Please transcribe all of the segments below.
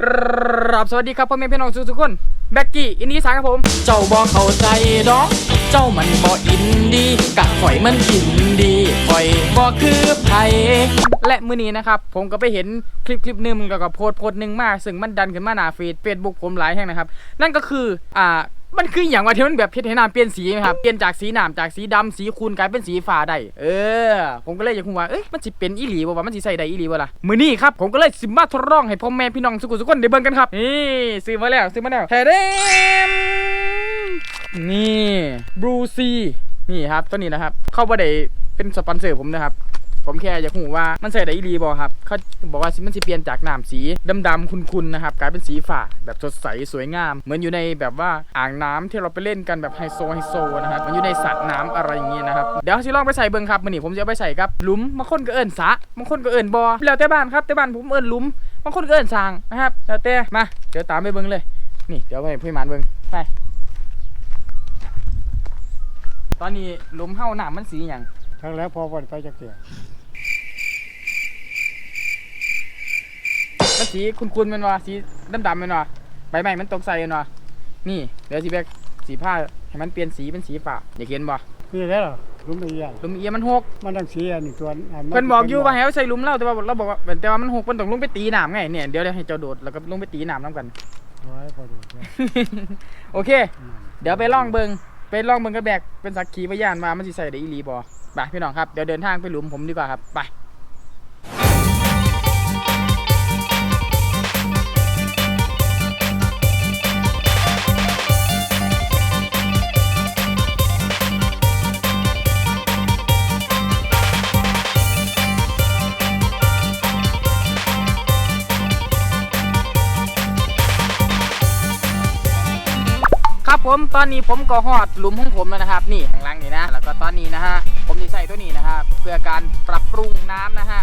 กราบสวัสดีครับพ่อแม่พี่น้องทุกๆคนแบ็กกี้อินดี้สานครับผม เจ้าบ่เข้าใจดอก เจ้ามันบ่อินดีกะข่อยมันอินดีข่อยบ่คือไผและมื้อนี้นะครับ ผมก็ไปเห็นคลิปคลิปหนึงแล้วก็โพสต์โพสต์หนึ่งมา ซึ่งมันดันขึ้นมาหน้าฟีดเฟซบุ๊กผมหลายแห่งนะครับ นั่นก็คืออ่า มันคืออย่างว่าที่มันแบบเพชรให้น้ำเปลี่ยนสีนะครับเปลี่ยนจากสีน้ำจากสีดำสีคูณกลายเป็นสีฟ้าได้เออ ผมก็เลยอยากรู้ว่าเอ้ยมันสิเป็นอีหลีบ่ว่ามันสิใส่ได้อีหลีบ่ล่ะมื้อนี้ครับผมก็เลยสิมาทดลองให้พ่อแม่พี่น้องสุขุสุขคนได้เบิ่งกันครับนี่ซื้อมาแล้วซื้อมาแล้วแท้เด้มนี่บรูซีนี่ครับตัวนี้นะครับ เข้าบ่ได้เป็นสปอนเซอร์ผมนะครับ ผมแค่อยากรู้ว่ามันใส่ได้อีหลีบอครับเขาบอกว่ามันสิเปลี่ยนจากน้ำสีดำๆคุนๆนะครับกลายเป็นสีฟ้าแบบสดใสสวยงาม เหมือนอยู่ในแบบว่าอ่างน้ำที่เราไปเล่นกันแบบไฮโซไฮโซนะครับมันอยู่ในสระน้ำอะไรอย่างเงี้ยนะครับเดี๋ยวสิลองไปใส่เบิ่งครับมันนี่ผมจะเอาไปใส่กับหลุมบางคนก็เอิ้นสระบางคนก็เอิ้นบอแล้วแต่บ้านครับแต่บ้านผมเอิ้นหลุมบางคนก็เอิ้นสร้างนะครับแล้วแต่มาเดี๋ยวตามไปเบิ่งเลย นี่เดี๋ยวไปพี่หมานเบิ่งไปตอนนี้หลุมเฮาหน้ำมันสีอย่างทั้งแล้วพอวันไปจะเกี่ย มันสีคุณๆแมันวะสีดำๆแมันวะใบไม้มันตกใส่แมันวะนี่เดี๋ยวสีแบกสีผ้าให้มันเปลี่ยนสีเป็นสีฟ้าอยากเห็นบ่คือแล้วเหรอรู้ไม่ยากหลุมเอียมันหกมันต้องเสียนี่ตัวอัเพิ่นบอกอยู่ว่าให้เอาใส่หลุมเล่าแต่ว่าเราบอกว่าแต่ว่ามันหกเพิ่นต้องลงไปตีน้ำไงเนี่ยเดี๋ยวเดี๋ยวให้เจ้าโดดแล้วก็ลงไปตีน้ำน้ำกันไว้พอดูนะโอเค เดี๋ยวไปลองเบิงไปลองเบิงกระแบกเป็นสักขีพยานมามันสิใส่ได้อีหลีบ่ไปพี่น้องครับเดี๋ยวเดินทางไปหลุมผมดีกว่าครับไป ผมตอนนี้ผมก็ฮอดหลุมของผมแล้วนะครับ นี่ข้างล่างนี่นะ แล้วก็ตอนนี้นะฮะผมจะใส่ตัวนี้นะครับเพื่อการปรับปรุงน้ำนะฮะ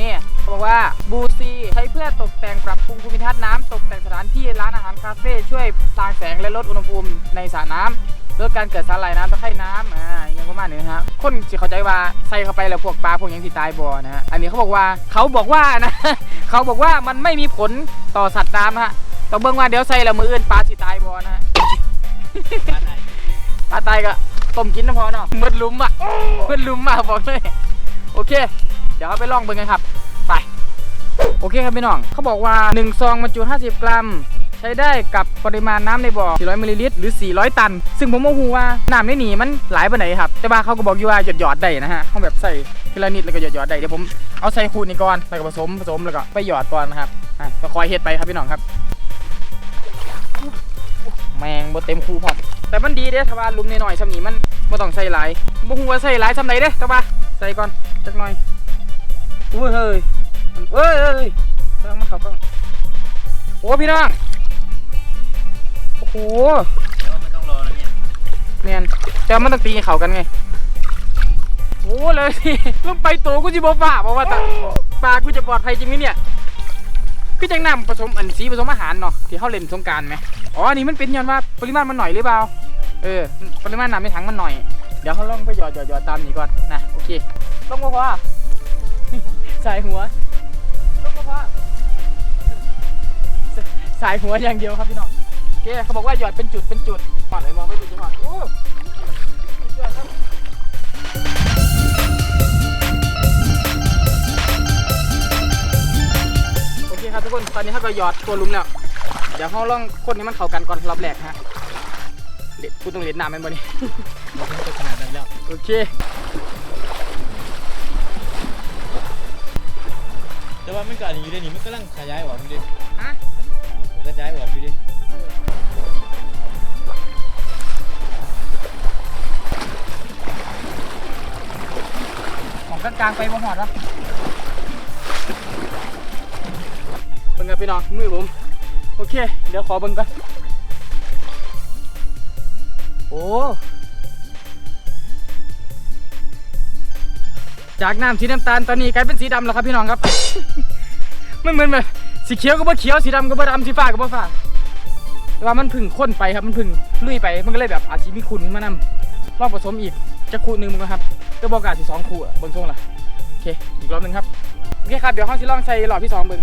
นี่เขาบอกว่าบูซีใช้เพื่อตกแต่งปรับปรุงภูมิทัศน์น้ำตกแต่งสถานที่ร้านอาหารคาเฟ่ช่วยสร้างแสงและลดอุณหภูมิในสระน้ำลดการเกิดสารไหลน้ำตะไคร่น้ำอ่าอย่างประมาณนี้นะฮะคนสิเข้าใจว่าใส่เข้าไปแล้วพวกปลาพวกยังที่ตายบ่อนะฮะอันนี้เขาบอกว่าเขาบอกว่านะเขาบอกว่ามันไม่มีผลต่อสัตว์น้ำฮะต้องเบิ่งว่าเดี๋ยวใส่แล้วมืออื่นปลาสิตายบ่นะฮะ ปลาตก็ต้มกินน้ำพอเนาะมืดลุมอะมืดลุมอะบอกเลยโอเค เดี๋ยวเราไปลองเบิ่งกันครับไปโอเคครับพี่น้องเขาบอกว่า1ซองบรรจุ50 กรัม ใช้ได้กับปริมาณน้ำในบ่อ 400มิลลิลิตรหรือ 400 ตัน ซึ่งผมโมโหว่าน้ำในนี่มันหลายปานไหนครับ แต่ว่าเขาก็บอกอยู่ว่าหยดหยอดได้นะฮะเขาแบบใส่ทีละนิดแล้วก็หยดหยอดได้เดี๋ยวผมเอาใส่คูนี่ก่อนแล้วก็ผสมผสมแล้วก็ไปหยอดก่อนนะครับอะก็คอยเฮ็ดไปครับพี่น้องครับ แมงบ่เต็มคูพอมแต่มันดีเด้ถ้าว่าลุมน้อยๆซำนี้มันบ่ต้องใส่หลายบ่ฮู้ว่าใส่หลายซำใดเด้แต่ว่าใส่ก่อนจักหน่อยอุ้ยเฮ้ยมันเอ้ยเอ้ยเรื่องมันเข้ากล้องโอ้พี่น้องโอ้โหไม่ต้องรอแล้วเนี่ยแมนแต่มันต้องตีเข้ากันไงโอ้เลยสิลงไปโตกูสิบ่ฟ้าบ่ว่าต่ปลากูจะปลอดภัยจริงไหมเนี่ย คือจังน้ำผสมอันสีผสมอาหารเนาะที่เขาเล่นสงการไหมอ๋ออันนี้มันเป็นย้อนว่าปริมาณมันหน่อยหรือเปล่าเออปริมาณน้ำในถังมันหน่อย เดี๋ยวเขาลองไปหยอดหยอดหยอดตามนี้ก่อนนะโอเคลงมาพอสายหัวลงมาพอสสายหัวอย่างเดียวครับพี่น้องโอเคเขาบอกว่าหยอดเป็นจุดเป็นจุดหอดเลยมองไม่ดูจังหวะ คครับทุกคน ตอนนี้เขาก็หยอดตัวลุมแล้ว เดี๋ยวเขาลองคนนี้มันเข้ากันก่อนรอบแรกฮะเด็ดพูดตรงเล็ดน้ำแมันบ่นี่มันจะขนาดนั้นแล้ว โอเค แต่ว่ามันก็อันนี้อยู่ในนี้มันกำลังขยายออกอยู่ดิฮะมันขยายออกอยู่ดิของกลางๆไปบ่หอดวะ พี่น้องมือผม โอเค เดี๋ยวขอเบิ่งก่อนโอ้จากน้ำสีน้ำตาลตอนนี้กลายเป็นสีดำแล้วครับพี่น้องครับ มันเหมือนแบบสีเขียวก็บ่เขียวสีดำก็บ่ดำสีฟ้าก็บ่ฟ้าแต่ว่ามันพึ่งข้นไปครับมันพึ่งลุยไปมันก็เลยแบบอาจจะมีขุนมานำลองผสมอีกจะคูหนึ่งมึงครับก็บอกกาสิสองคูอ่เบิ่งทรงละโอเคอีกรอบหนึ่งครับโอเคครับเดี๋ยวห้องสิลองใส่หลอดที่สองเบิ่ง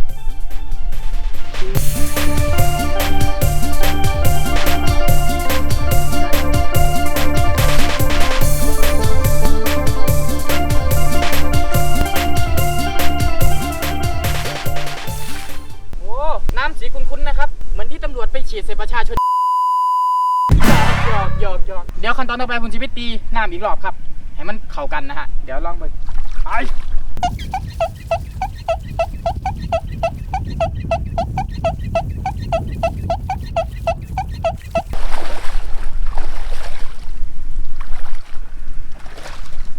ไปผมจะไปตีน้ำอีกรอบครับ ให้มันเข้ากันนะฮะ เดี๋ยวลองไปไป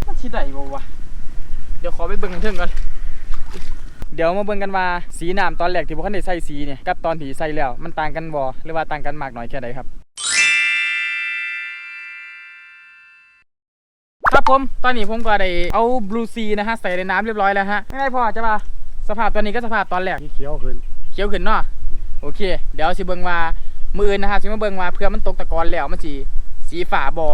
มันชิได้บ่วะ เดี๋ยวขอไปเบิ่งกันเถิงก่อนเดี๋ยวมาเบิ่งกันว่าสีน้ำตอนแรกที่พวกเขาได้ใส่สีเนี่ยกับตอนที่ใส่แล้วมันต่างกันบ่หรือว่าต่างกันมากน้อยแค่ใดครับ ครับผม ตอนนี้ผมก็ได้เอาบลูซีนะฮะใส่ในน้ำเรียบร้อยแล้วฮะไม่ได้พอจะป่ะสภาพตอนนี้ก็สภาพตอนแรก ที่เขียวขึ้นเขียวขึ้นเนาะโอเค เดี๋ยวสิเบิ่งว่ามืออื่นนะฮะสิมาเบิ่งว่าเพื่อมันตกตะกอนแล้วมันสิสีฝาบอ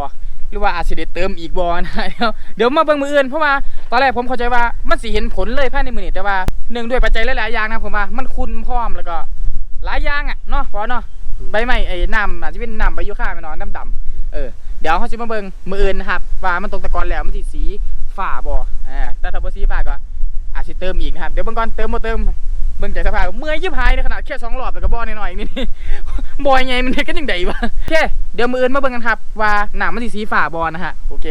หรือว่าอาจสิได้เติมอีกบอนะเดี๋ยวเดี๋ยวมาเบิ่งมืออื่นเพราะว่าตอนแรกผมเข้าใจว่ามันสิเห็นผลเลยภายในมือนี้แต่ว่าหนึ่งด้วยปัจจัยหลายๆอย่างนะผมว่ามันคุณพร้อมแล้วก็ หลายอย่างอะเนาะพอเนาะใบไม้ไอ้น้ำอาจจะเป็นน้ำใบยูคาไปเนาะน้ำดำเออ เดี๋ยวเขาจะมาเบิ่งมืออื่นนะครับว่ามันตกตะกอนแล้วมันสีสีฝาบออ่าแต่ถ้าบ่สีฝาก็อาจจะเติมอีกนะครับเดี๋ยวเบิ่งก่อนเติมบ่เติมเบิ่งจากสภาพเมื่อยยิบหายในขนาดแค่สองรอบแต่ก็บ่อหน่อยๆนี่บ่อยไงมันเฮ็ดกันยังไงวะโอเคเดี๋ยวมืออื่นมาเบิ่งกันครับว่าหนามันสีสีฝ่าบอนะฮะโอเค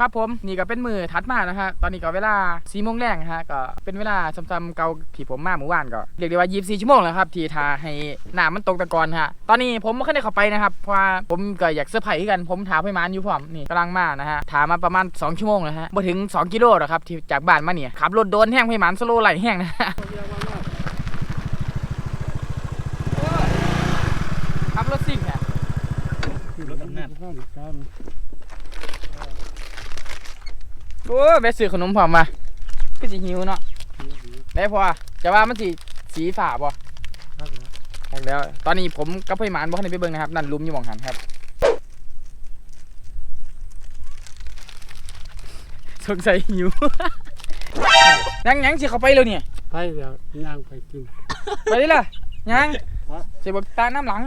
ครับผมนี่ก็เป็นมือถัดมานะฮะตอนนี้ก็เวลา4โมงแรงนะฮะก็เป็นเวลาซ้ำๆเก่าที่ผมมาเมื่อวานก็เรียกได้ว่า24ชั่วโมงแล้วครับที่ทาให้หน้ามันตกตะกอนฮะตอนนี้ผมไม่เคยได้เข้าไปนะครับเพราะผมก็อยากเซอร์ไพรส์กันผมถามพี่มานอยู่พร้อมนี่กำลังมานะฮะถามมาประมาณ 2 ชั่วโมงแล้วฮะบ่ถึง 2 กิโลหรอกครับที่จากบ้านมาเนี่ยขับรถโดนแห้งพี่มานสโลไหลแห้งนะขับรถซิ่งฮะรถอำนาจก โอ้ยไปซื้อขนมพร้อมมาก็สิหิวเนาะได้พอจะว่ามันสิสีฝาบ่พักแล้วทักแล้ว ตอนนี้ผมกับพี่หมานบ่ทันได้ไปเบิ่งนะครับ นั่นลุมอยู่หม่องหันครับสงสัยหิวยังยังสิเข้าไปแล้วเนี่ย ไปเดี๋ยวย่างไปกิน ไปดิล่ะยังฮะสิเบิกตาน้ำหลัง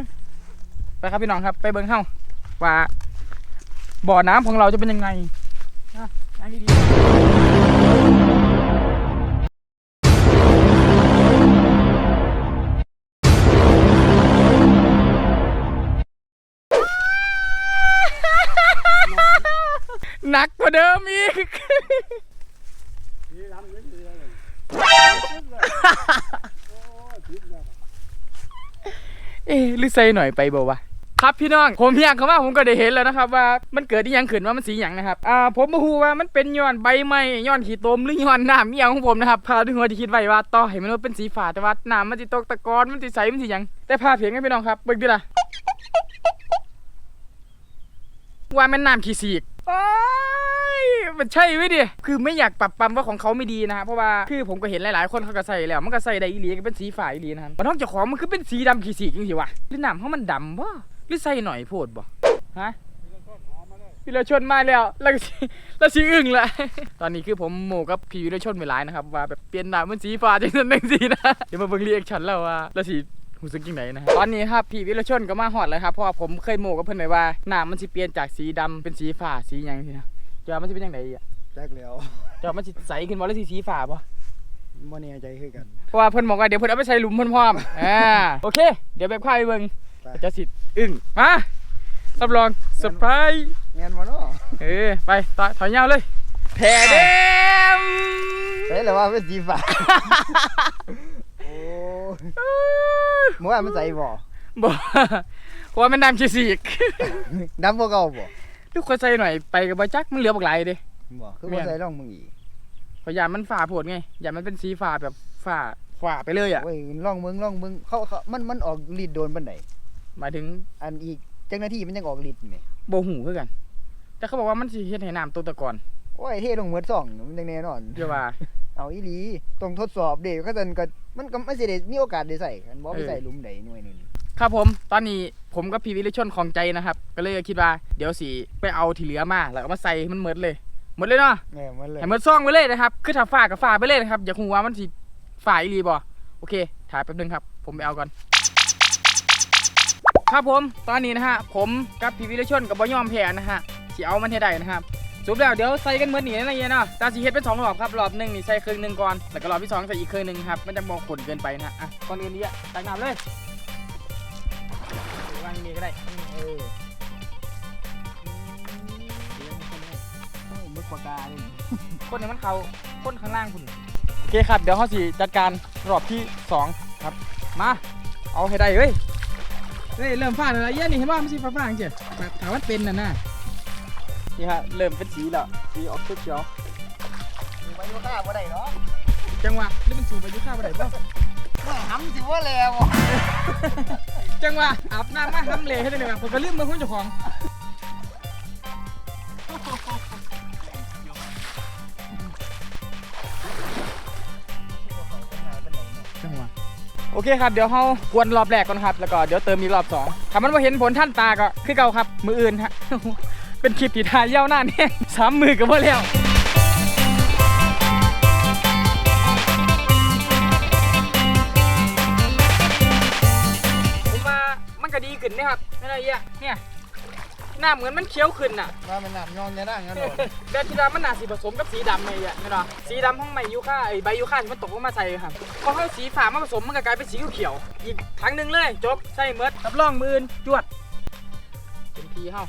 ไปครับพี่น้องครับ ไปเบิ่งเฮาว่าบ่อน้ำของเราจะเป็นยังไง นั่งดีหนักกว่าเดิมอีกนี่ทำยังไงเลยโอ้ยผิดแล้วเอ๊ะหรือใส่หน่อยไปบ่วะ ครับพี่น้องผมอยากเข้ามาผมก็ได้เห็นแล้วนะครับว่ามันเกิดที่ยังขึ้นว่ามันสีหยังนะครับอ่าผมบ่ฮู้ว่ามันเป็นย้อนใบไม้ย้อนขี้ตมหรือย้อนน้ำเอียงของผมนะครับพาด้วยหัวที่คิดไว้ว่าต่อให้มันว่าเป็นสีฟ้าแต่ว่าน้ำมันสิตกตะกอนมันสิใสมันสิหยังแต่ภาพเห็นกันพี่น้องครับเบิ่งดิล่ะว่ามันน้ำขี้สีกมันใช่ไหมดิ คือไม่อยากปรับปรำว่าของเขาไม่ดีนะครับเพราะว่าคือผมก็เห็นหลายๆ คนเขาก็ใส่แล้ว มันก็ใส่ได้อีลีก็เป็นสีฟ้าอีหลีนะครับแต่น้องจ้าของมันคือเป็นสีดำขี้สีจริงๆวะหรือน้ำเขามันดำวะ หรือใส่หน่อยโพดบ่ฮะพี่เราชนมาแล้วแล้วก็สิแล้วสีอึ้งละตอนนี้คือผมโมกับพี่วิรชนไปหลายนะครับ ว่าแบบเปลี่ยนน้ำมันสีฟ้าจังนั้นจังสีนะเดี๋ยวมาเบิ่งรีแอคชั่นแล้วว่าแล้วสีหูสึกยังไงนะฮะตอนนี้ครับพี่วิรชนก็มาฮอดแล้วครับเพราะว่าผมเคยโมกับเพิ่นไว้ว่าน้ำมันสิเปลี่ยนจากสีดำเป็นสีฟ้าสีหยังทีนะจะว่ามันสิเป็นยังไงอะแจ็คแล้วจะว่ามันสิใสขึ้นบ่หรือสิสีฟ้าบ่บ่แน่ใจคือกันเพราะว่าเพิ่นบอกว่าเดี๋ยวเพิ่นเอาไปใส่หลุมเพิ่นพร้อมอ่าโอเค เดี๋ยวแบบค่ายไปเบิ่ง ไปจะสิอึ้งมารับรองเซอร์ไพรส์แม่นบ่เนาะเออไปต่อถอยยาวเลยแผ่เดมเฮ้ยแล้วว่าเป็นสีฟ้าโอ้เมื่อวานมันใส่บ่บ่เพราะว่ามันน้ำขี้สีกดำบ่เก่าบ่ลูกคนใส่หน่อยไปกับบ่จักมันเหลือบักหลายเด้บ่คือแม่บ่นใส่ร่องมึงอีกเพราะยามมันฝ่าโพดไงยามมันเป็นสีฟ้าแบบฝ่าฝ่าไปเลยอะโอ้ยร่องมึงร่องมึงเขาเขามันมันออกฤทธิ์โดนปานใด หมายถึงอันอีกจังหน้าที่มันยังออกฤทธิ์นี่โบหูคือกัน แต่เขาบอกว่ามันสิเฮ็ดให้น้ำตัวตะกอนโอ้ยเท่ลงเหมือนซ่องมันจังแน่นอนเดี๋ยวว่า เอาอีหลีต้องทดสอบเด้เขาซั่นก็มันก็มันสิได้มีโอกาสได้ใส่กันบ่ไปเออใส่หลุมใดหน่วยหนึงครับผมตอนนี้ผมกับพี่วิริชนของใจนะครับ ก็เลยคิดว่าเดี๋ยวสิไปเอาที่เหลือมาแล้วก็มาใส่ให้มันหมดเลยหมดเลยเนาะแม่มันเลยให้หมดซองไปเลยนะครับคือถ้าฝ่ากับฝ่าไปเลยนะครับอย่าคูว่ามันสิฝ่าอีหลีบ่โอเคถ่ายแป๊บนึงครับ ผมไปเอาก่อน ครับผมตอนนี้นะฮะผมกับพี่วิรชนกับบอยอมแพ้นะฮะสิเอามันให้ได้นะครับสุดแล้วเดี๋ยวใส่กันเมื่อนนี่นะเยนเนาะตาสีเฮ็ดเป็นสองรอบครับรอบหนึ่งนี่ใส่ครึ่งหนึ่งก่อนแล้วก็รอบที่สองใส่อีกครึ่งหนึ่งครับมันจะมองขนเกินไปนะฮะอะก่อนอื่นนี้อะตักน้ำเลยวางนี่ก็ได้เออโอ้ยมึกปากกานี่คนนี้มันเขาคนข้างล่างคุณโอเคครับเดี๋ยวเขาสิจัดการรอบที่สองครับมาเอาให้ได้เฮ้ย เฮ้ยเริ่มฟ้าแล้วละเอี้ยนี่เห็นว่ามันสีฟ้าๆจังเจียแบบถามว่าเป็นน่ะนะนี่ฮะเริ่มเป็นสีแล้วสีออกเขียวมีมาอยู่ข้างบ่ได้เนาะๆจังหวะนี่มันสูงไปอยุ่ข้าวไปไหนบ้างไม่ห้ำสิว่าแล้วจังหวะอาบน้ำมาทำเลยให้ได้เลยว่ะผมก็ลืมมือคุณเจ้าของจัง โอเคครับเดี๋ยวเขากวนรอบแรกก่อนครับ แล้วก็เดี๋ยวเติมอีกรอบสองถ้ามันมาเห็นผลท่านตาก็คือเก่าครับ มืออื่นฮะเป็นคลิปที่ทายเย้าหน้าเนี่ยสามมือกับว่าแล้วผมว่ามันก็ดีขึ้นนะครับไม่ไรเยอะเนี่ย หน้าเหมือนมันเคี้ยวขึ้นน่ะว่ามันน้ำยองยาด่างกันโดดแบบที่ดำมันน่าสีผสมกับสีดำไงอะไม่หรอสีดำของใบยูคาไอใบยูคาที่มันตกลงมาใส่ครับพอเข้าสีฝามาผสมมันก็กลายเป็นสีเขียวๆอีกครั้งหนึ่งเลยจบใส่เมิดรับรองมืออื่นจวดเป็นพีเฮ้า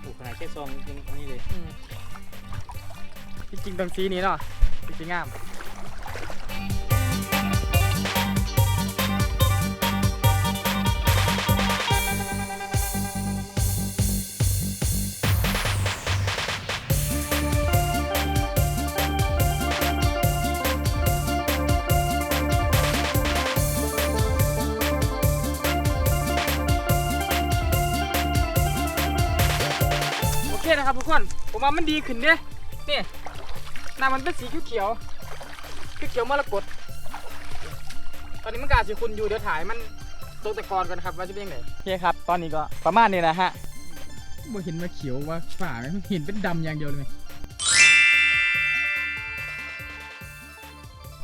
โอ้ขนาดแค่ซองยังนี่เลยอืมจริงๆตรงสีนี้เนาะจริงๆงาม นะครับทุกคน ผมว่ามันดีขึ้นเด้นี่หน้ามันเป็นสีเขียวๆเขียวๆมรกตตอนนี้มันกอาจจะคุณอยู่เดี๋ยวถ่ายมันตัวตะกอนกันครับว่าจะเป็นยังไงโอเคครับ ตอนนี้ก็ประมาณนี้นะฮะบ่เห็นว่าเขียวว่าฝ่าไหมเห็นเป็นดำอย่างเดียวเลยไหม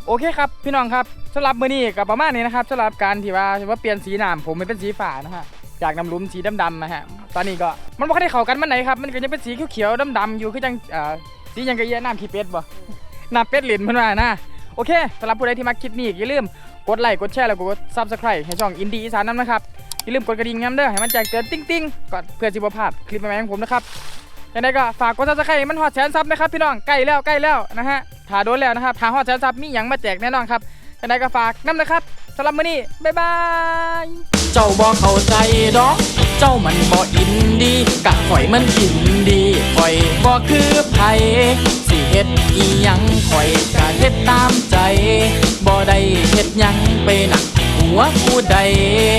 โอเคครับพี่น้องครับสำหรับมื้อนี้ก็ประมาณนี้นะครับสำหรับการที่ว่าว่าเปลี่ยนสีน้ำผมไม่เป็นสีฝานะฮะ จากน้ำหลุมสีดำๆนะฮะ ตอนนี้ก็มันไม่ค่อยได้เข้ากันมันไหนครับ มันก็ยังเป็นสีเขียวๆดำๆอยู่คือจังอ่าสียังกะเอียน้ำขี้เป็ดบ่ น้ำเป็ดหลินเพิ่นว่านะ โอเคสำหรับผู้ใดที่มาคลิปนี้อย่าลืมกดไลค์กดแชร์แล้วก็กด Subscribe ให้ช่องอินดี้อีสานน้ำนะครับ อย่าลืมกดกระดิ่งย้ำเด้อให้มันแจ้งเตือนติ้งๆก่อนเพื่อสิบ่พลาดคลิปใหม่ๆของผมนะครับยังไงก็ฝากกด Subscribe ให้มันฮอดแสนซับนะครับพี่น้องใกล้แล้วใกล้แล้วนะฮะถ้าโดนแล้วนะครับถ้าฮอดแสนซับมีหยังมาแจกแน่นอนครับยังไงก็ฝากน้ำนะครับสำหรับมื้อนี้บ๊ายบาย เจ้าบ่เข้าใจดอก เจ้ามันบ่อินดีกะข่อยมันกินดีข่อยบ่คือไผสิเฮ็ดอีหยังข่อยกะเฮ็ดตามใจบ่ได้เฮ็ดหยังไปหนักหัวผู้ใด